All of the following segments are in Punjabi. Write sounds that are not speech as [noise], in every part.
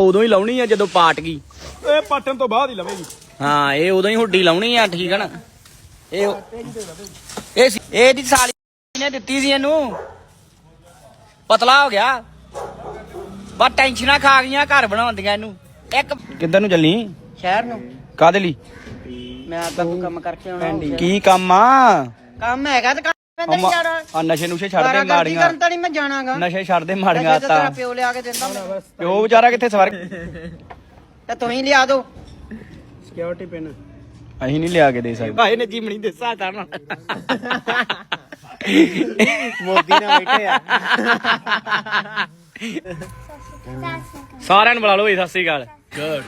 ਉਦੋਂ ਹੀ ਲਾਉਣੀ ਆ ਜਦੋਂ ਪਾਟ ਗਈ। ਇਹ ਪਾਟਣ ਤੋਂ ਬਾਅਦ ਹੀ ਲਵੇਗੀ। ਹਾਂ ਇਹ ਉਦੋਂ ਹੀ ਹੁੱਡੀ ਲਾਉਣੀ ਆ ਠੀਕ ਆ ਨਾ? ਇਹ ਇਹ ਸੀ- ਇਹ ਦੀ ਸਾਲੀ ਨੇ ਦਿੱਤੀ ਸੀ ਇਹਨੂੰ। ਪਤਲਾ ਹੋ ਗਿਆ। ਬਸ ਟੈਨਸ਼ਨਾਂ ਖਾ ਗਈਆਂ ਘਰ ਬਣਾਉਂਦੀਆਂ ਇਹਨੂੰ। ਇੱਕ ਕਿੱਧਰ ਨੂੰ ਚੱਲੀ? ਸ਼ਹਿਰ ਨੂੰ। ਕਾਦੇ ਲਈ? ਮੈਂ ਤਾਂ ਕੋਈ ਕੰਮ ਕਰਕੇ ਆਉਣਾ। ਕੀ ਕੰਮ ਆ? ਕੰਮ ਹੈਗਾ ਤੇ ਕੰਮ ਮੈਂ ਨਹੀਂ ਜਾਣਾ। ਆ ਨਸ਼ੇ ਨੁਸ਼ੇ ਛੱਡ ਦੇ ਮਾੜੀਆਂ। ਕਰਨ ਤਾਂ ਨਹੀਂ ਮੈਂ ਜਾਣਾਗਾ। ਨਸ਼ੇ ਛੱਡ ਦੇ ਮਾੜੀਆਂ ਤਾਂ ਤੇਰਾ ਪਿਓ ਲਿਆ ਕੇ ਦਿੰਦਾ ਮੈਨੂੰ। ਪਿਓ ਵਿਚਾਰਾ ਕਿੱਥੇ ਸਵਰਗ ਤੇ ਤੂੰ ਹੀ ਲਿਆ ਦੋ। ਸਿਕਿਉਰਿਟੀ ਪਿਨ ਅਸੀਂ ਨਹੀਂ ਲਿਆ ਕੇ ਦੇ ਸਕਦੇ। ਭਾਈ ਨੇ ਜੀਮਣੀ ਦੱਸਾ ਤਾਂ ਮੋਦੀ ਨਾਲ ਬੈਠੇ ਆ। ਸਾਰਿਆਂ ਨੂੰ ਬੁਲਾ ਲਓ ਜੀ ਸਤਿ ਸ੍ਰੀ ਅਕਾਲ। ਗੁੱਡ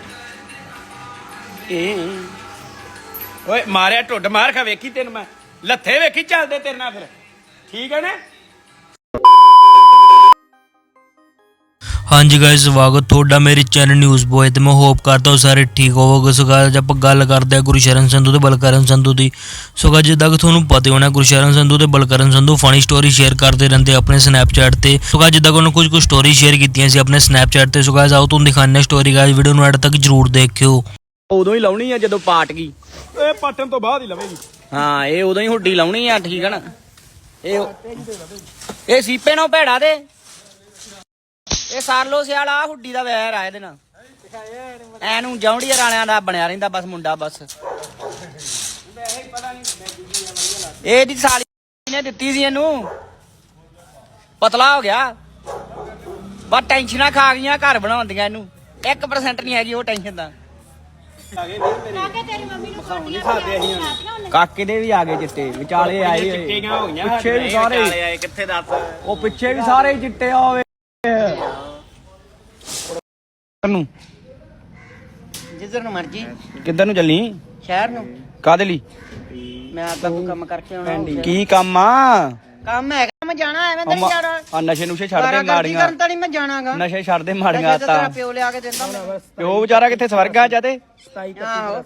ਇਹ ਓਏ ਮਾਰਿਆ ਢੁੱਡ ਮਾਰ ਖਾ ਵੇਖੀ ਤੈਨੂੰ ਮੈਂ। ਲੱਥੇ ਵੇਖੀ ਚੱਲਦੇ ਤੇਰੇ ਨਾਲ ਫਿਰ। ਠੀਕ ਹੈ ਨਾ? ਹਾਂਜੀ ਗਾਇਸ ਸਵਾਗਤ ਤੁਹਾਡਾ ਮੇਰੇ ਚੈਨਲ ਨਿਊਜ਼ ਬੋਏ ਤੇ। ਮੈਂ ਹੋਪ ਕਰਦਾ ਹਾਂ ਸਾਰੇ ਠੀਕ ਹੋਵੋਗੇ। ਸੋ guys, ਆਪਾਂ ਗੱਲ ਕਰਦੇ ਹਾਂ ਗੁਰਸ਼ਰਨ ਸੰਧੂ ਤੇ ਬਲਕਰਨ ਸੰਧੂ ਦੀ। ਸੋ guys, ਜਿੱਦਾਂ ਕਿ ਤੁਹਾਨੂੰ ਪਤਾ ਹੋਣਾ ਗੁਰਸ਼ਰਨ ਸੰਧੂ ਤੇ Balkaran Sandhu funny story share ਕਰਦੇ ਰਹਿੰਦੇ ਆਪਣੇ ਸਨੈਪਚੈਟ ਤੇ। ਸੋ guys, ਜਿੱਦਾਂ ਕਿ ਉਹਨਾਂ ਕੁਝ ਕੁ ਸਟੋਰੀ ਸ਼ੇਅਰ ਕੀਤੀਆਂ ਸੀ ਆਪਣੇ ਸਨੈਪਚੈਟ ਤੇ। ਸੋ guys, ਆਓ ਤੁਹਾਨੂੰ ਦਿਖਾਉਂਦੇ ਸਟੋਰੀ ਗਾਇਸ ਵੀਡੀਓ ਨੂੰ ਐਡ ਤੱਕ ਜਰੂਰ ਦੇਖਿਓ। ਉਦੋਂ ਹੀ ਲਾਉਣੀ ਆ ਜਦੋਂ ਪਾਟ ਗਈ। ਇਹ ਪਾਟਣ ਤੋਂ ਬਾਅਦ ਹੀ ਲਵੇਗੀ। ਹਾਂ, ਇਹ ਉਦੋਂ ਹੀ ਹੁੱਡੀ ਲਾਉਣੀ ਆ, ਠੀਕ ਆ ਨਾ? ਇਹ ਇਹ ਸੀਪੇ ਨਾਲ ਭੇੜਾ ਦੇ। ਇਹ ਸਾਰਲੋ ਸਿਆਲ ਆ ਹੁੱਡੀ ਦਾ ਵੈਰ ਆ ਇਹਦੇ ਨਾਲ। ਐਨੂੰ ਜੌਂਡੀਆਂ ਵਾਲਿਆਂ ਦਾ ਬਣਿਆ ਰਹਿੰਦਾ, ਬਸ ਮੁੰਡਾ, ਬਸ। ਇਹ ਦੀ ਸਾਲੀ ਨੇ ਦਿੱਤੀ ਸੀ ਇਹਨੂੰ। ਪਤਲਾ ਹੋ ਗਿਆ। ਬਸ ਟੈਨਸ਼ਨਾਂ ਖਾ ਗਈਆਂ, ਘਰ ਬਣਾਉਂਦੀਆਂ ਇਹਨੂੰ। 1% ਨਹੀਂ ਹੈਗੀ ਉਹ ਟੈਨਸ਼ਨ ਦਾ। ਕਾਕੇ ਦੇ ਵੀ ਆ ਗਏ ਚਿੱਟੇ ਵਿਚਾਲੇ ਆਏ ਹੋਏ। ਚਿੱਟੀਆਂ ਹੋ ਗਈਆਂ ਪਿੱਛੇ ਵੀ ਸਾਰੇ। ਹੀ। ਆਏ ਕਿੱਥੇ ਦੱਸ? ਉਹ ਪਿੱਛੇ ਵੀ ਸਾਰੇ ਹੀ ਚਿੱਟੇ ਆਵੇ ਨੂੰ? ਜਿੱਧਰ ਨੂੰ ਮਰਜ਼ੀ। ਕਿੱਧਰ ਨੂੰ ਚੱਲੀ? ਸ਼ਹਿਰ ਨੂੰ। ਕਾਦੇ ਲਈ? ਮੈਂ ਤਾਂ ਕੋਈ ਕੰਮ ਕਰਕੇ ਆਉਣਾ। ਕੀ ਕੰਮ ਆ? ਕੰਮ ਹੈਗਾ ਮੈਂ ਜਾਣਾ ਐਵੇਂ ਤਾਂ ਨਹੀਂ ਜਾਣਾ। ਆ ਨਸ਼ੇ ਨੁਸ਼ੇ ਛੱਡ ਦੇ ਮਾੜੀਆਂ। ਕਰਨ ਤਾਂ ਨਹੀਂ ਮੈਂ ਜਾਣਾਗਾ। ਨਸ਼ੇ ਛੱਡ ਦੇ ਮਾੜੀਆਂ ਨਸ਼ੇ ਤਾਂ ਤੇਰਾ ਤਾਂ ਪਿਓ ਲਿਆ ਕੇ ਦਿੰਦਾ ਮੈਨੂੰ। ਪਿਓ ਵਿਚਾਰਾ ਕਿੱਥੇ ਸਵਰਗ ਆ ਜਾਦੇ ਆਹੋ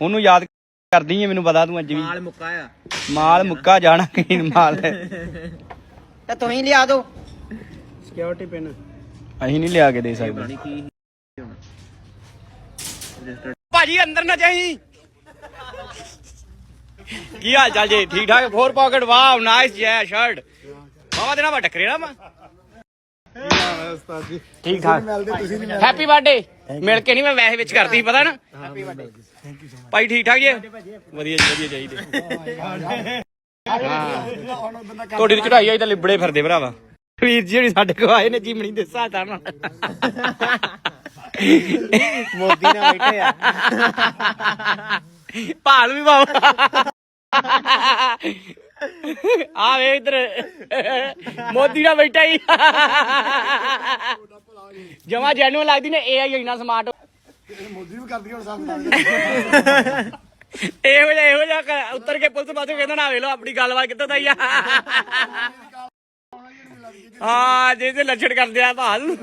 ਉਹਨੂੰ ਯਾਦ ਕਰਦੀ ਐ ਮੈਨੂੰ ਪਤਾ ਤੂੰ ਅੱਜ ਵੀ। ਮਾਲ ਮੁੱਕਾ ਆ। ਮਾਲ ਮੁੱਕਾ ਜਾਣਾ ਕੀ ਮਾਲ ਤੇ ਤੂੰ ਹੀ ਲਿਆ ਦੋ। ਸਿਕਿਉਰਿਟੀ ਪਿਨ ਅਸੀਂ ਨਹੀਂ ਲਿਆ ਕੇ ਦੇ ਸਕਦੇ। ਭਾਜੀ ਅੰਦਰ ਨਾ ਜਾਈ। ਕੀ ਹਾਲ ਚਾਲ ਜੀ? ਠੀਕ ਠਾਕ? ਫੋਰ ਪਾਕਟ ਵਾਓ ਨਾਈਸ ਜੈ ਸ਼ਰਟ ਬਾਬਾ ਦੇਣਾ ਵਾ ਟੱਕਰੇ ਨਾ ਮੈਂ ਠੀਕ ਠਾਕ ਹੈਪੀ ਬਰਥਡੇ ਮਿਲ ਕੇ ਨਹੀਂ ਮੈਂ ਵੈਸੇ ਵਿੱਚ ਕਰਦੀ ਸੀ, ਪਤਾ ਨਾ। Happy birthday thank you so much ਭਾਈ ਠੀਕ ਠਾਕ ਜੀ ਵਧੀਆ ਜੀ ਵਧੀਆ ਚਾਹੀਦੇ ਤੁਹਾਡੀ ਦੀ ਚੜਾਈ ਆਈ ਤਾਂ ਲਿਬੜੇ ਫਿਰਦੇ ਭਰਾਵਾ। ਵੀਰ ਜੀ ਜਿਹੜੀ ਸਾਡੇ ਕੋਲ ਆਏ ਨੇ ਜੀਮਣੀ ਦੇ ਸਾਥ ਨਾਲ। ਮੋਦੀ ਨਾਲ ਬੈਠੇ ਆ। ਭਾਲ ਵੀ ਬਾਬਾ ਆ ਵੇ ਇਧਰ। ਮੋਦੀ ਨਾਲ ਬੈਠਾ ਹੀ। ਜਮਾ ਜੈਨੂਨ ਲੱਗਦੀ ਨੇ ਏਆਈ ਇੰਨਾ ਸਮਾਰਟ ਮੋਦੀ ਵੀ ਕਰਦੀ ਹੁਣ ਸਭ ਇਹੋ ਜਿਹਾ ਇਹੋ ਜਿਹਾ ਉੱਤਰ ਕੇ ਪੁਲਿਸ ਪਾਸੋਂ ਕਹਿੰਦਾ ਨਾ ਵੇ ਲੋ ਆਪਣੀ ਗੱਲਬਾਤ ਕਿੱਥੋਂ ਦਾ ਹੀ ਆ। ਹਾਂ ਜੇ ਤੇ ਲੱਛਣ ਕਰਦੇ ਆ ਭਾਲ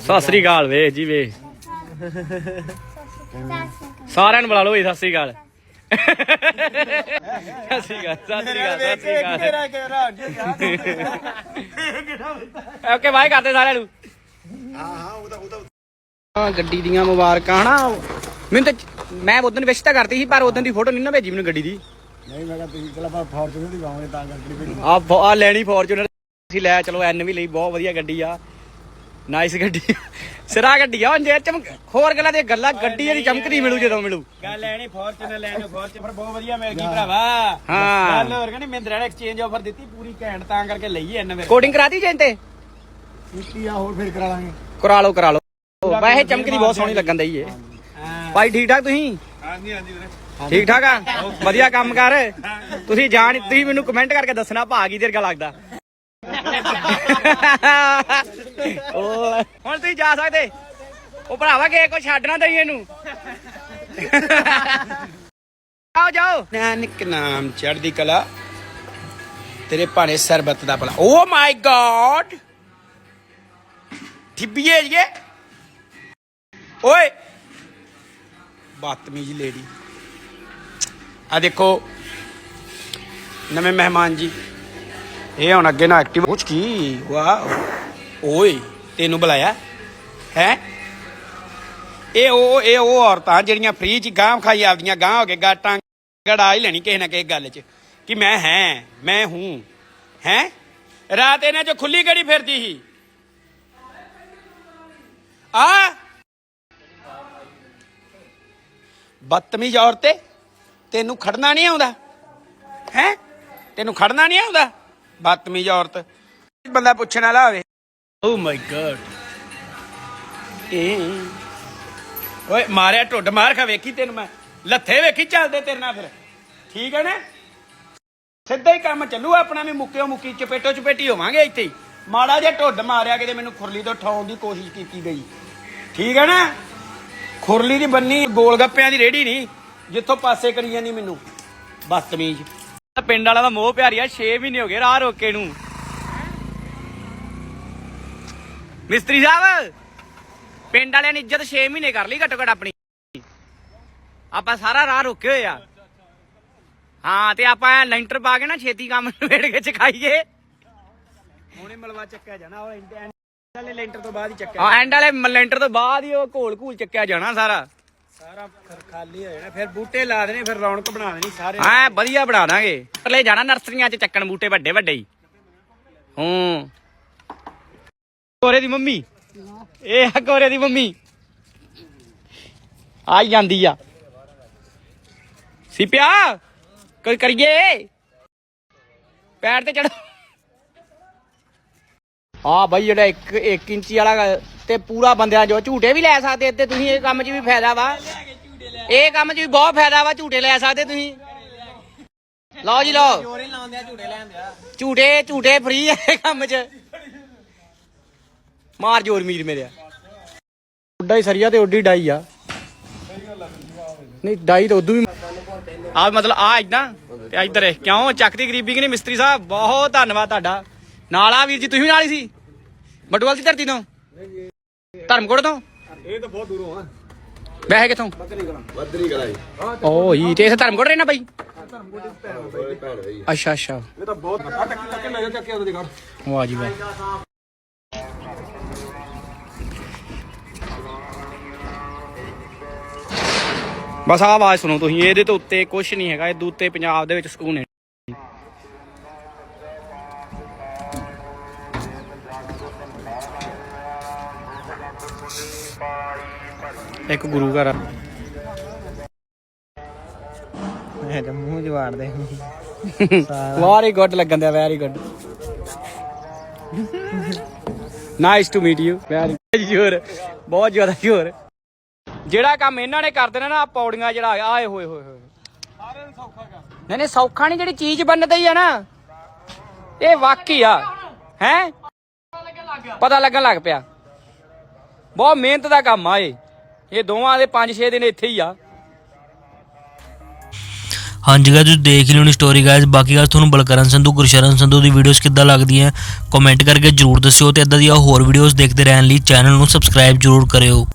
ਸਤਿ ਸ੍ਰੀ ਅਕਾਲ। ਵੇ ਜੀ ਵੇ ਸਾਰਿਆਂ ਨੂੰ ਬੁਲਾ ਲਓ ਜੀ ਸਤਿ ਸ੍ਰੀ ਅਕਾਲ। ਸਤਿ ਸ੍ਰੀ ਅਕਾਲ ਸਤਿ ਸ੍ਰੀ ਅਕਾਲ ਸਤਿ ਸ੍ਰੀ ਅਕਾਲ ਓਕੇ ਬਾਏ ਕਰਦੇ ਸਾਰਿਆਂ ਨੂੰ। ਹਾਂ ਗੱਡੀ ਦੀਆਂ ਮੁਬਾਰਕਾਂ ਹਨਾ? ਮੈਨੂੰ ਤਾਂ ਮੈਂ ਉਦੋਂ ਵਿਸ਼ ਤਾਂ ਕਰਤੀ ਸੀ ਪਰ ਉਦੋਂ ਦੀ ਫੋਟੋ ਨਹੀਂ ਨਾ ਭੇਜੀ ਮੈਨੂੰ ਗੱਡੀ ਦੀ। ਨਹੀਂ ਮੈਂ ਕਿਹਾ ਤੁਸੀਂ ਚਲ ਆਪਾਂ ਫਾਰਚੂਨਰ ਦੀ ਪਾਵਾਂਗੇ ਤਾਂ ਕਰਕੇ ਆ ਆ ਲੈਣੀ ਫੋਰਚੂਨਰ ਅਸੀਂ ਲੈ ਚਲੋ ਐਨ ਵੀ ਲਈ ਬਹੁਤ ਵਧੀਆ ਗੱਡੀ ਆ। ਨਾਈਸ ਗੱਡੀ। ਸਿਰਾ ਗੱਡੀ ਆ ਜੇ ਚਮਕ ਹੋਰ ਗੱਲਾਂ ਦੀਆਂ ਗੱਲਾਂ ਗੱਡੀ ਇਹਦੀ ਚਮਕਦੀ ਮਿਲੂ ਜਦੋਂ ਮਿਲੂ। ਗੱਲ ਲੈਣੀ ਫਾਰਚੂਨਰ ਲੈਣੀ ਫਾਰਚੂਨਰ ਬਹੁਤ ਵਧੀਆ ਮਿਲ ਗਈ ਭਰਾਵਾ। ਹਾਂ। ਗੱਲ ਹੋਰ ਕਹਿੰਦੀ ਮਹਿੰਦਰਾ ਨੇ ਐਕਸਚੇਂਜ ਆਫਰ ਦਿੱਤੀ ਪੂਰੀ ਘੈਂਟ ਤਾਂ ਕਰਕੇ ਲਈ ਐਨ ਮੇਰੇ ਕੋਡਿੰਗ ਕਰਾਤੀ ਜੇ ਤੇ? ਕੀਤੀ ਆ ਹੋਰ ਫਿਰ ਕਰਾ ਲਾਂਗੇ। ਕਰਾ ਲਓ ਕਰਾ ਲਓ। ਵੈਸੇ ਚਮਕਦੀ ਬਹੁਤ ਸੋਹਣੀ ਲੱਗਣ ਦਈ ਏ। ਭਾਈ ਠੀਕ ਠਾਕ ਤੁਸੀਂ? ਹਾਂਜੀ ਹਾਂਜੀ ਵੀਰੇ। ਠੀਕ ਠਾਕ ਆ? ਵਧੀਆ ਕੰਮ ਕਰ। ਤੁਸੀਂ ਜਾਣ ਤੁਸੀਂ ਮੈਨੂੰ ਕਮੈਂਟ ਕਰਕੇ ਦੱਸਣਾ ਭਾ ਕੀ ਦੇਰ ਕਾ ਲੱਗਦਾ। ਉਹ, ਹੁਣ ਤੁਸੀਂ ਜਾ ਸਕਦੇ। ਉਹ ਭਰਾਵਾ ਕੇ ਕੋ ਛੱਡਣਾ ਦਈ ਇਹਨੂੰ। ਆਓ ਜਾਓ। ਨਾਨਕ ਨਾਮ ਚੜ੍ਹਦੀ ਕਲਾ ਤੇਰੇ ਭਾਣੇ ਸਰਬਤ ਦਾ ਭਲਾ। ਓ ਮਾਈ ਗॉड ਠਿੱਬੀਏ ਜੀ। ਓਏ ਬਦਤਮੀਜ਼ ਲੇਡੀ। ਆ ਦੇਖੋ ਨਵੇਂ ਮਹਿਮਾਨ ਜੀ। ਇਹ ਹੁਣ ਅੱਗੇ ਨਾ ਐਕਟਿਵ ਕੁਛ ਕੀ? ਵਾਹ। ਓਏ, ਤੈਨੂੰ ਬੁਲਾਇਆ? ਹੈ? ਇਹ ਉਹ ਇਹ ਉਹ ਔਰਤਾਂ ਜਿਹੜੀਆਂ ਫ੍ਰੀ ਚ ਗਾਂਹ ਖਾਈ ਆਪਦੀਆਂ ਗਾਂਹ ਹੋ ਕੇ ਗਾਟਾਂ ਗੜਾ ਹੀ ਲੈਣੀ ਕਿਸੇ ਨਾ ਕਿਸੇ ਗੱਲ ਚ ਕਿ ਮੈਂ ਹੈ, ਮੈਂ ਹੂੰ। ਹੈ? ਰਾਤ ਇਹਨਾਂ ਚ ਖੁੱਲੀ ਗੜੀ ਫਿਰਦੀ ਸੀ। ਆ! ਬਦਤਮੀਜ਼ ਔਰਤੇ ਤੈਨੂੰ ਖੜਨਾ ਨਹੀਂ ਆਉਂਦਾ। ਹੈ? ਤੈਨੂੰ ਖੜਨਾ ਨਹੀਂ ਆਉਂਦਾ। ਬਦਤਮੀਜ਼ ਔਰਤ। ਬੰਦਾ ਪੁੱਛਣ ਵਾਲਾ ਹੋਵੇ। ਓ ਮਾਈ ਗॉड ਇਹ ਓਏ ਮਾਰਿਆ ਢੁੱਡ ਮਾਰ ਖਾ ਵੇਖੀ ਤੈਨੂੰ ਮੈਂ। ਲੱਥੇ ਵੇਖੀ ਚੱਲਦੇ ਤੇਰੇ ਨਾਲ ਫਿਰ। ਠੀਕ ਹੈ ਨਾ? ਸਿੱਧਾ ਹੀ ਕੰਮ ਚੱਲੂ ਆਪਣਾ ਵੀ ਮੁੱਕਿਓ ਮੁੱਕੀ ਚਪੇਟੋ ਚਪੇਟੀ ਹੋਵਾਂਗੇ ਇੱਥੇ ਹੀ। ਮਾੜਾ ਜਿਹਾ ਢੁੱਡ ਮਾਰਿਆ ਕਿਤੇ ਮੈਨੂੰ ਖੁਰਲੀ ਤੋਂ ਠਾਉਣ ਦੀ ਕੋਸ਼ਿਸ਼ ਕੀਤੀ ਗਈ। ਠੀਕ ਹੈ ਨਾ? ਖੁਰਲੀ ਦੀ ਬੰਨੀ ਗੋਲ ਗੱਪਿਆਂ ਦੀ ਰੇੜੀ ਨਹੀਂ ਜਿੱਥੋਂ ਪਾਸੇ ਕਰੀ ਜਾਂਦੀ ਮੈਨੂੰ। ਬਦਤਮੀਜ਼। ਪਿੰਡ ਵਾਲਾ ਦਾ ਮੋਹ ਪਿਆਰੀਆ 6 ਮਹੀਨੇ ਹੋ ਗਏ ਰਾਹ ਰੋਕੇ ਨੂੰ। ਮਿਸਤਰੀ ਸਾਹਿਬ ਪਿੰਡ ਵਾਲਿਆਂ ਨੇ ਇੱਜ਼ਤ 6 ਮਹੀਨੇ ਕਰ ਲਈ ਘੱਟੋ ਘੱਟ ਆਪਣੀ। ਆਪਾਂ ਸਾਰਾ ਰਾਹ ਰੋਕੇ ਹੋਏ ਆ। ਹਾਂ ਤੇ ਆਪਾਂ ਲੈਂਟਰ ਪਾ ਕੇ ਨਾ ਛੇਤੀ ਕੰਮ [laughs] ਨਿਬੇੜ ਕੇ ਚਕਾਈਏ। ਹੁਣੇ ਮਲਵਾ ਚੱਕਿਆ ਜਾਣਾ ਉਹ ਐਂਡ ਵਾਲੇ ਲੈਂਟਰ ਤੋਂ ਬਾਅਦ ਹੀ ਚੱਕਿਆ ਹਾਂ ਐਂਡ ਵਾਲੇ ਲੈਂਟਰ ਤੋਂ ਬਾਅਦ ਹੀ ਉਹ ਘੋਲ ਘੂਲ ਚੱਕਿਆ ਜਾਣਾ ਸਾਰਾ। ਸਾਰਾ ਖਾਲੀ ਹੋ ਜਾਣਾ, ਫਿਰ ਬੂਟੇ ਲਾ ਦੇਣੇ, ਫਿਰ ਰੌਣਕ ਬਣਾ ਦੇਣੀ ਸਾਰੇ। ਹਾਂ, ਵਧੀਆ ਬਣਾ ਦਾਂਗੇ। ਲੈ ਜਾਣਾ ਨਰਸਰੀਆਂ 'ਚ ਚੱਕਣ ਬੂਟੇ ਵੱਡੇ ਵੱਡੇ ਹੀ। ਹੂੰ। ਕੋਰੇ ਦੀ ਮੰਮੀ। ਇਹ ਆ ਕੋਰੇ ਦੀ ਮੰਮੀ। ਆਈ ਜਾਂਦੀ ਆ। ਸਿਪਿਆ, ਕੋਈ ਕਰੀਏ? ਪੈਰ ਤੇ ਚੜ ਆ ਬਾਈ ਜਿਹੜਾ 1 1 ਇੰਚੀ ਵਾਲਾ ਤੇ ਪੂਰਾ ਬੰਦਿਆਂ ਜੋ ਝੂਟੇ ਵੀ ਲੈ ਸਕਦੇ ਤੇ ਤੁਸੀਂ ਇਹ ਕੰਮ 'ਚ ਵੀ ਫਾਇਦਾ ਵਾ। ਇਹ ਕੰਮ 'ਚ ਵੀ ਬਹੁਤ ਫਾਇਦਾ ਵਾ, ਝੂਟੇ ਲੈ ਸਕਦੇ ਤੁਸੀਂ। ਲਓ ਜੀ, ਲਓ। ਝੂਟੇ ਝੂਟੇ ਫ੍ਰੀ ਹੈ ਕੰਮ 'ਚ। ਮਾਰ ਜੋਰ ਮੀਰ ਮੇਰੇ ਉੱਡਾ ਹੀ ਸਰੀਆ ਤੇ ਉੱਡੀ ਡਾਈ ਆ। ਨਹੀਂ, ਡਾਈ ਤਾਂ ਉਦੋਂ ਵੀ ਆ ਮਤਲਬ ਆ ਇਦਾਂ, ਤੇ ਇੱਧਰ ਕਿਉਂ? ਚੱਕਦੀ ਗਰੀਬੀ ਕਿ ਨਹੀਂ ਮਿਸਤਰੀ ਸਾਹਿਬ? ਬਹੁਤ ਧੰਨਵਾਦ ਤੁਹਾਡਾ। ਨਾਲ ਆ ਵੀਰ ਜੀ, ਤੁਸੀਂ ਵੀ ਨਾਲ ਹੀ ਸੀ? ਬਟੂਵਾਲ ਦੀ ਧਰਤੀ ਤੋਂ? ਧਰਮਕੋਟ ਤੋਂ? ਇਹ ਤਾਂ ਬਹੁਤ ਦੂਰੋਂ ਆ। ਵੈਸੇ ਕਿੱਥੋਂ? ਬੱਦਰੀ ਕਰਾਈ ਓ ਹੀ ਤੇ ਇਥੇ ਧਰਮਕੋਟ ਰਹਿਣਾ ਬਾਈ? ਓਏ ਭੈਣ ਬਈ ਅੱਛਾ ਅੱਛਾ। ਇਹ ਤਾਂ ਬਹੁਤ ਆ। ਟੱਕੀ ਟੱਕੀ ਲੈ ਜਾ ਚੱਕਿਆ ਉਹਦੇ ਘਰ ਵਾਹ ਜੀ ਵਾਹ। ਬਸ ਆਹ ਆਵਾਜ਼ ਸੁਣੋ ਤੁਸੀਂ ਇਹਦੇ ਤੋਂ ਉੱਤੇ ਕੁਝ ਨਹੀਂ ਹੈਗਾ ਇਹ ਉੱਤੇ ਪੰਜਾਬ ਦੇ ਵਿੱਚ ਸਕੂਨ ਹੈ। ਇੱਕ ਗੁਰੂ ਘਰ ਆ। ਇਹ ਤਾਂ ਮੂੰਹ ਜਵਾੜਦੇ ਵੈਰੀ ਗੁੱਡ [laughs] ਲੱਗਣ ਦਿਆ very good nice to meet you very ਸ਼ੋਰ ਬਹੁਤ ਜ਼ਿਆਦਾ ਸ਼ੋਰ ਜਿਹੜਾ ਕੰਮ ਇਹਨਾਂ ਨੇ ਕਰ ਦੇਣਾ ਨਾ ਆਹ ਪੌੜੀਆਂ ਜਿਹੜਾ ਆਏ ਹੋਏ ਹੋਏ ਹੋਏ। ਨਹੀਂ ਨਹੀਂ ਸੌਖਾ ਨਹੀਂ ਜਿਹੜੀ ਚੀਜ਼ ਬਣਦੀ ਆ ਨਾ। ਇਹ ਵਾਕਈ ਆ। ਹੈ? ਪਤਾ ਲੱਗਣ ਲੱਗ ਪਿਆ। ਬਹੁਤ ਮਿਹਨਤ ਦਾ ਕੰਮ ਆ ਇਹ। ਇਹ ਦੋਵਾਂ ਦੇ 5-6 ਦਿਨ ਇੱਥੇ ਹੀ ਆ। ਹਾਂਜੀ ਗਾਇਸ ਤੁਸੀਂ ਦੇਖ ਲਿਓ ਨੀ ਸਟੋਰੀ ਗਾਇਜ਼ ਬਾਕੀ ਗੱਲ ਤੁਹਾਨੂੰ ਬਲਕਰਨ ਸੰਧੂ, ਗੁਰਸ਼ਰਨ ਸੰਧੂ ਦੀ ਵੀਡੀਓਜ਼ ਕਿੱਦਾਂ ਲੱਗਦੀਆਂ ਕਮੈਂਟ ਕਰਕੇ ਜਰੂਰ ਦੱਸਿਓ ਤੇ ਇਦਾਂ ਦੀਆਂ ਹੋਰ ਵੀਡੀਓਜ਼ ਦੇਖਦੇ ਰਹਿਣ ਲਈ ਚੈਨਲ ਨੂੰ ਸਬਸਕ੍ਰਾਈਬ ਜਰੂਰ ਕਰਿਓ।